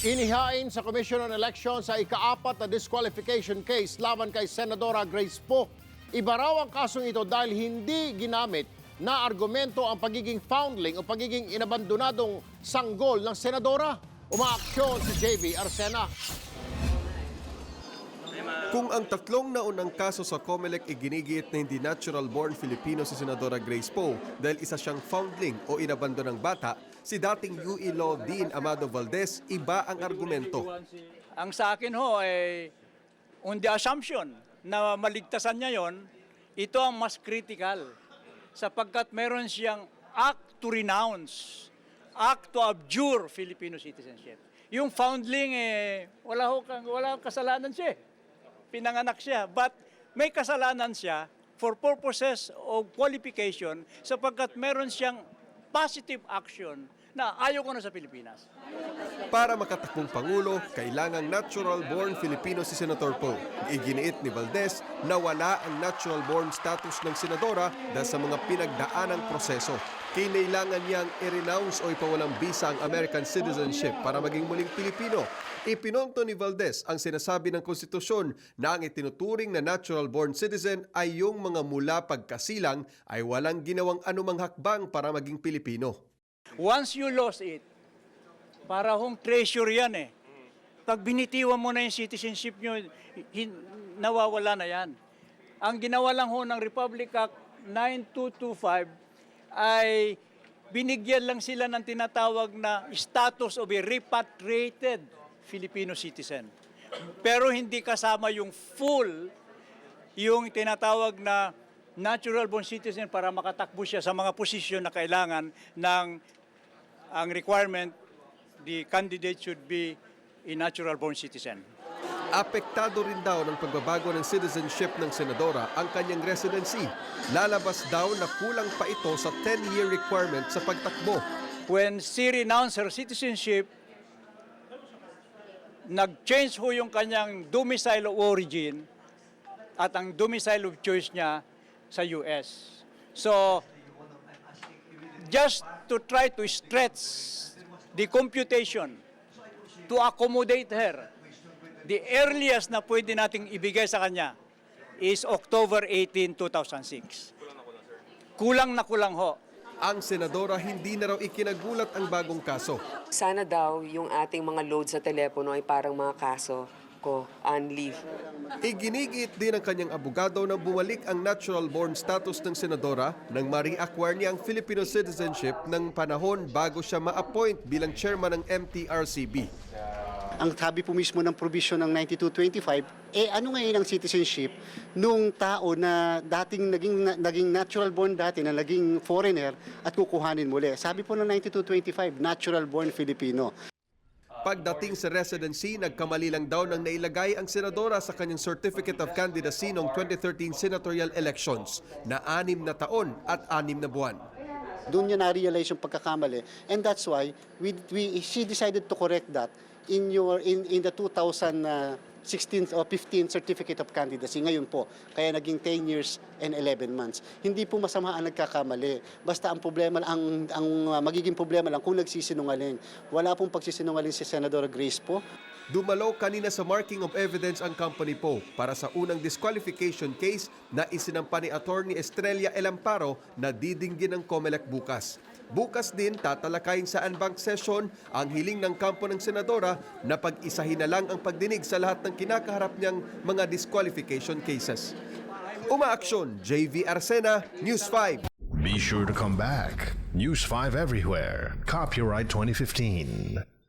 Inihain sa Commission on Elections sa ikaapat na disqualification case laban kay Senadora Grace Poe. Iba raw ang kasong ito dahil hindi ginamit na argumento ang pagiging foundling o pagiging inabandonadong sanggol ng senadora. Umaaksyon si JV Arsena. Kung ang tatlong naunang kaso sa COMELEC iginigit na hindi natural-born Filipino si Senadora Grace Poe dahil isa siyang foundling o inabando ng bata, si dating UE Law Dean Amado Valdez, iba ang argumento. Ang sa akin ho ay on the assumption na maligtasan niya yon, ito ang mas critical sapagkat meron siyang act to renounce, act to abjure Filipino citizenship. Yung foundling eh wala ho wala kasalanan siya. eh. Pinanganak siya but may kasalanan siya for purposes of qualification sapagkat meron siyang positive action na ayaw ko na sa Pilipinas. Para makatakbong Pangulo, kailangang natural-born Filipino si Senator Poe. Iginiit ni Valdez na wala ang natural-born status ng senadora dahil sa mga pinagdaanang proseso. Kinailangan niyang i-renounce o ipawalang bisa ang American citizenship para maging muling Pilipino. Ipinonto ni Valdez ang sinasabi ng konstitusyon na ang itinuturing na natural-born citizen ay yung mga mula pagkasilang ay walang ginawang anumang hakbang para maging Pilipino. Once you lost it, para hong treasure yan eh. Pag binitiwan mo na yung citizenship nyo, hin- nawawala na yan. Ang ginawa lang ho ng Republic Act 9225 ay binigyan lang sila ng tinatawag na status of a repatriated Filipino citizen. Pero hindi kasama yung full yung tinatawag na natural born citizen para makatakbo siya sa mga posisyon na kailangan ng ang requirement the candidate should be a natural born citizen. Apektado rin daw ng pagbabago ng citizenship ng senadora ang kanyang residency. Lalabas daw na kulang pa ito sa 10-year requirement sa pagtakbo. When she renounced her citizenship, nag-change ho yung kanyang domicile of origin at ang domicile of choice niya sa US. So, just to try to stretch the computation to accommodate her, the earliest na pwede nating ibigay sa kanya is October 18, 2006. Kulang na kulang ho. Ang senadora hindi na raw ikinagulat ang bagong kaso. Sana daw yung ating mga load sa telepono ay parang mga kaso ko on leave. Iginigit din ng kanyang abogado na bumalik ang natural-born status ng senadora nang ma-reacquire niya ang Filipino citizenship ng panahon bago siya ma-appoint bilang chairman ng MTRCB. ang sabi po mismo ng provision ng 9225, eh ano ngayon ang citizenship nung tao na dating naging, naging natural born dati, na naging foreigner at kukuhanin muli. Sabi po ng 9225, natural born Filipino. Pagdating sa residency, nagkamali lang daw nang nailagay ang senadora sa kanyang Certificate of Candidacy noong 2013 senatorial elections na anim na taon at anim na buwan. Doon niya na-realize yung pagkakamali. And that's why we, we, she decided to correct that in, your, in, in the 2016 or 15 Certificate of Candidacy. Ngayon po, kaya naging 10 years and 11 months. Hindi po masama ang nagkakamali. Basta ang problema, ang, ang uh, magiging problema lang kung nagsisinungaling. Wala pong pagsisinungaling si Senador Grace po. Dumalo kanina sa marking of evidence ang company po para sa unang disqualification case na isinampa ni Attorney Estrella El Amparo na didinggin ng COMELEC bukas. Bukas din tatalakayin sa unbank session ang hiling ng kampo ng senadora na pag-isahin na lang ang pagdinig sa lahat ng kinakaharap niyang mga disqualification cases. Umaaksyon, JV Arsena, News 5. Be sure to come back. News 5 everywhere. Copyright 2015.